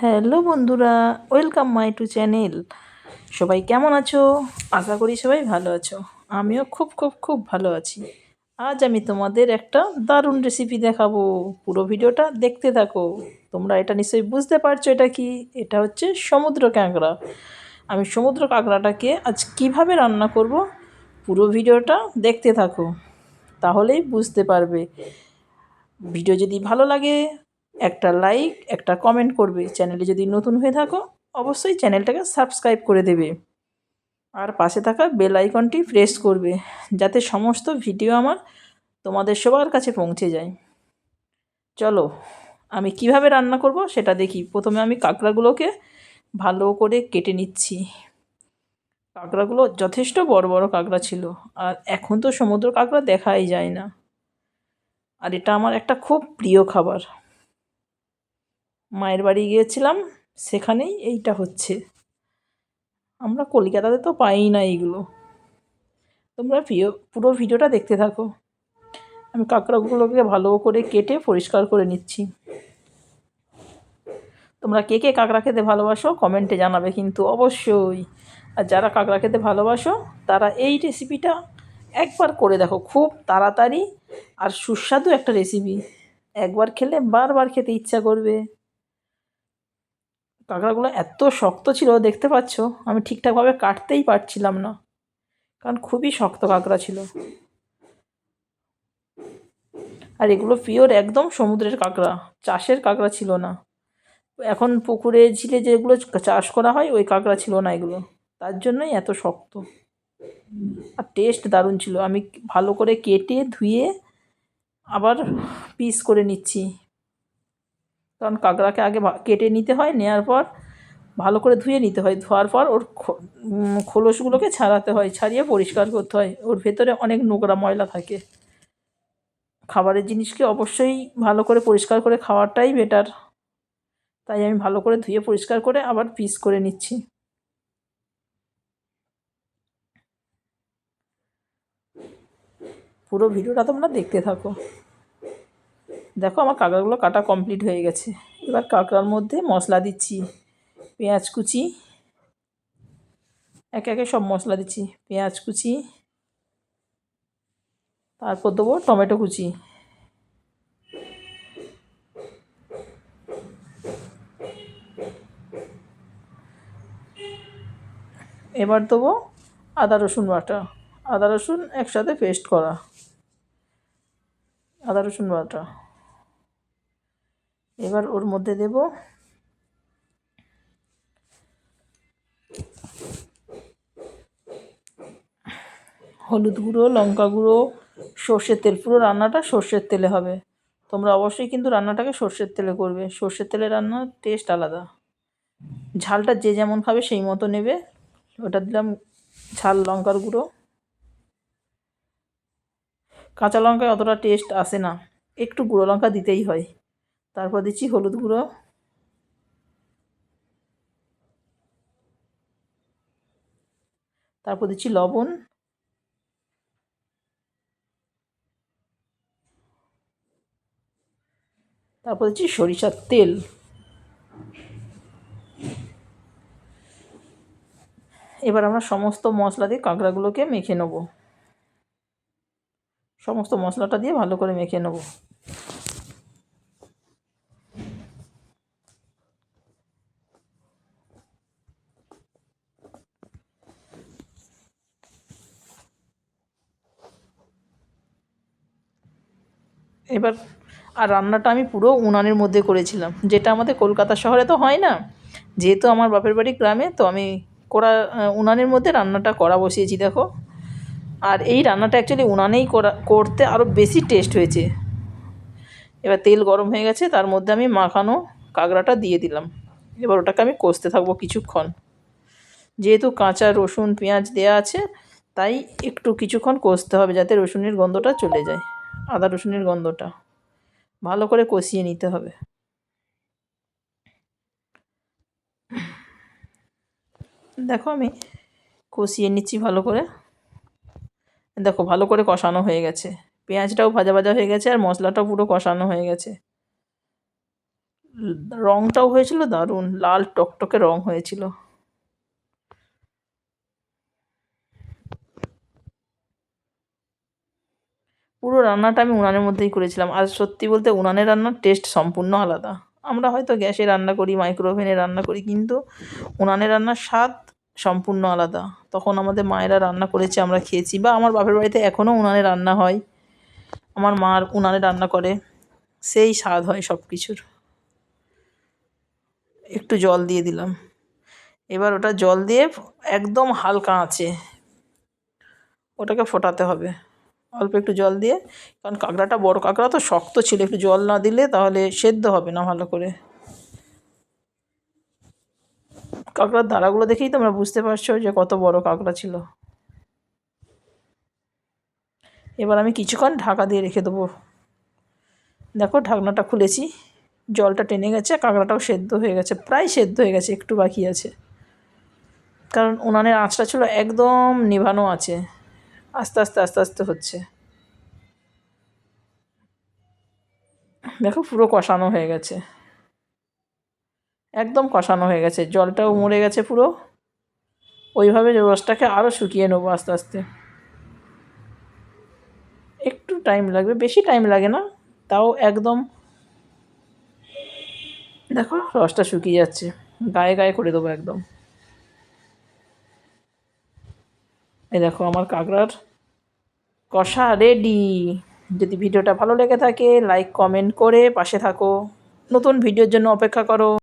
Hello বন্ধুরা, welcome my to channel. সবাই কেমন আছো? আশা করি সবাই ভালো আছো। আমিও খুব খুব খুব ভালো আছি। আজ আমি তোমাদের একটা দারুণ রেসিপি দেখাবো। পুরো ভিডিওটা দেখতে থাকো। তোমরা এটা নিশ্চয়ই বুঝতে পারছ এটা কি? এটা হচ্ছে সমুদ্র কাঁকড়া। আমি সমুদ্র কাঁকড়াটাকে আজ কীভাবে রান্না করব পুরো ভিডিওটা দেখতে থাকো, তাহলেই বুঝতে পারবে। ভিডিও যদি ভালো লাগে একটা লাইক একটা কমেন্ট করবে। চ্যানেলে যদি নতুন হয়ে থাকো, অবশ্যই চ্যানেলটাকে সাবস্ক্রাইব করে দেবে। আর পাশে থাকা বেল আইকনটি প্রেস করবে, যাতে সমস্ত ভিডিও আমার তোমাদের সবার কাছে পৌঁছে যায়। চলো, আমি কীভাবে রান্না করব সেটা দেখি। প্রথমে আমি কাঁকড়াগুলোকে ভালো করে কেটে নিচ্ছি। কাঁকড়াগুলো যথেষ্ট বড় বড় কাঁকড়া ছিল, আর এখন তো সমুদ্র কাঁকড়া দেখাই যায় না। আর এটা আমার একটা খুব প্রিয় খাবার। মায়ের বাড়ি গিয়েছিলাম, সেখানেই এইটা হচ্ছে। আমরা কলকাতাতে তো পাই না এইগুলো। তোমরা প্রিয় পুরো ভিডিওটা দেখতে থাকো। আমি কাঁকড়াগুলোকে ভালো করে কেটে পরিষ্কার করে নিচ্ছি। তোমরা কে কে কাঁকড়া খেতে ভালোবাসো কমেন্টে জানাবে কিন্তু অবশ্যই। আর যারা কাঁকড়া খেতে ভালোবাসো, তারা এই রেসিপিটা একবার করে দেখো, খুব তাড়াতাড়ি আর সুস্বাদু একটা রেসিপি। একবার খেলে বারবার খেতে ইচ্ছা করবে। কাঁকড়াগুলো এত শক্ত ছিল, দেখতে পাচ্ছ? আমি ঠিকঠাকভাবে কাটতেই পারছিলাম না। কারণ খুবই শক্ত কাঁকড়া ছিল। আর এগুলো পিওর একদম সমুদ্রের কাঁকড়া, চাষের কাঁকড়া ছিল না। এখন পুকুরে ঝিলে যেগুলো চাষ করা হয়, ওই কাঁকড়া ছিল না এগুলো। তার জন্যই এত শক্ত। আর টেস্ট দারুণ ছিল। আমি ভালো করে কেটে ধুয়ে আবার পিস করে নিচ্ছি। কারণ কাঁকড়াকে আগে কেটে নিতে হয় নেওয়ার পর ভালো করে ধুয়ে নিতে হয়। ধোয়ার পর ওর খোলসগুলোকে ছাড়াতে হয়, ছাড়িয়ে পরিষ্কার করতে হয়। ওর ভেতরে অনেক নোংরা ময়লা থাকে। খাবারের জিনিসকে অবশ্যই ভালো করে পরিষ্কার করে খাওয়াটাই বেটার তাই আমি ভালো করে ধুয়ে পরিষ্কার করে আবার পিস করে নিচ্ছি। পুরো ভিডিওটা তোমরা দেখতে থাকো। দেখো আমার কাঁকড়াগুলো কাটা কমপ্লিট হয়ে গেছে। এবার কাঁকড়ার মধ্যে মশলা দিচ্ছি। পেঁয়াজ কুচি, একে একে সব মশলা দিচ্ছি। পেঁয়াজ কুচি, তারপর দেবো টমেটো কুচি। এবার দেবো আদা রসুন বাটা। আদা রসুন একসাথে পেস্ট করা। আদা রসুন বাটা। এবার ওর মধ্যে দেব হলুদ গুঁড়ো, লঙ্কা গুঁড়ো, সর্ষের তেল। পুরো রান্নাটা সর্ষের তেলে হবে। তোমরা অবশ্যই কিন্তু রান্নাটাকে সর্ষের তেলে করবে। সর্ষের তেলে রান্নার টেস্ট আলাদা। ঝালটা যে যেমন খাবে সেই মতো নেবে। ওটা দিলাম ঝাল, লঙ্কার গুঁড়ো। কাঁচা লঙ্কায় অতটা টেস্ট আসে না। একটু গুঁড়ো লঙ্কা দিতেই হয়। তারপর দিচ্ছি হলুদ গুঁড়ো। তারপর দিচ্ছি লবণ। তারপর দিচ্ছি সরিষার তেল। এবার আমরা সমস্ত মশলা দিয়ে কাঁকড়াগুলোকে মেখে নেব। সমস্ত মশলাটা দিয়ে ভালো করে মেখে নেব। এবার আর রান্নাটা আমি পুরো উনানের মধ্যে করেছিলাম। যেটা আমাদের কলকাতা শহরে তো হয় না। যেহেতু আমার বাপের বাড়ি গ্রামে, তো আমি করা উনানের মধ্যে রান্নাটা করা বসিয়েছি, দেখো। আর এই রান্নাটা অ্যাকচুয়ালি উনানেই করা, করতে আরও বেশি টেস্ট হয়েছে। এবার তেল গরম হয়ে গেছে, তার মধ্যে আমি মাখানো কাঁকড়াটা দিয়ে দিলাম। এবার ওটাকে আমি কষতে থাকব কিছুক্ষণ। যেহেতু কাঁচা রসুন, পেঁয়াজ দেওয়া আছে, তাই একটু কিছুক্ষণ কষতে হবে যাতে রসুনের গন্ধটা চলে যায়। আদা রসুনের গন্ধটা। ভালো করে কষিয়ে নিতে হবে। দেখো আমি কষিয়ে নিচ্ছি ভালো করে। দেখো ভালো করে কষানো হয়ে গেছে। পেঁয়াজটাও ভাজা ভাজা হয়ে গেছে আর মশলাটাও পুরো কষানো হয়ে গেছে। রঙটাও হয়েছিল দারুণ, লাল টকটকে রং হয়েছিল। পুরো রান্নাটা আমি উনানের মধ্যেই করেছিলাম। আর সত্যি বলতে উনানের রান্নার টেস্ট সম্পূর্ণ আলাদা। আমরা হয়তো গ্যাসে রান্না করি মাইক্রোওভেনে রান্না করি, কিন্তু উনানে রান্নার স্বাদ সম্পূর্ণ আলাদা। তখন আমাদের মায়েরা রান্না করেছে, আমরা খেয়েছি। বা আমার বাপের বাড়িতে এখনও উনানে রান্না হয়। আমার মার উনানে রান্না করে। সেই স্বাদ হয় সব কিছুর একটু জল দিয়ে দিলাম। এবার ওটা জল দিয়ে একদম হালকা আঁচে। ওটাকে ফোটাতে হবে। অল্প একটু জল দিয়ে, কারণ কাঁকড়াটা বড়, কাঁকড়া তো শক্ত ছিল, একটু জল না দিলে তাহলে সেদ্ধ হবে না ভালো করে। কাঁকড়ার দাঁড়াগুলো দেখেই তোমরা বুঝতে পারছ যে কত বড় কাঁকড়া ছিল। এবার আমি কিছুক্ষণ ঢাকা দিয়ে রেখে দেবো। দেখো ঢাকনাটা খুলেছি, জলটা টেনে গেছে, কাঁকড়াটাও সেদ্ধ হয়ে গেছে, প্রায় সেদ্ধ হয়ে গেছে, একটু বাকি আছে। কারণ উনানের আঁচটা ছিল একদম নিভানো আছে। আস্তে আস্তে আস্তে আস্তে হচ্ছে। দেখো পুরো কষানো হয়ে গেছে। একদম কষানো হয়ে গেছে। জলটাও মরে গেছে পুরো। ওইভাবে রসটাকে আরও শুকিয়ে নেব আস্তে আস্তে। একটু টাইম লাগবে। বেশি টাইম লাগে না। তাও একদম। দেখো রসটা শুকিয়ে যাচ্ছে। গায়ে গায়ে করে দেবো একদম। এই দেখো আমার কাঁকড়ার কষা রেডি যদি ভিডিওটা ভালো লেগে থাকে লাইক কমেন্ট করে পাশে থাকো। নতুন ভিডিওর জন্য অপেক্ষা করো।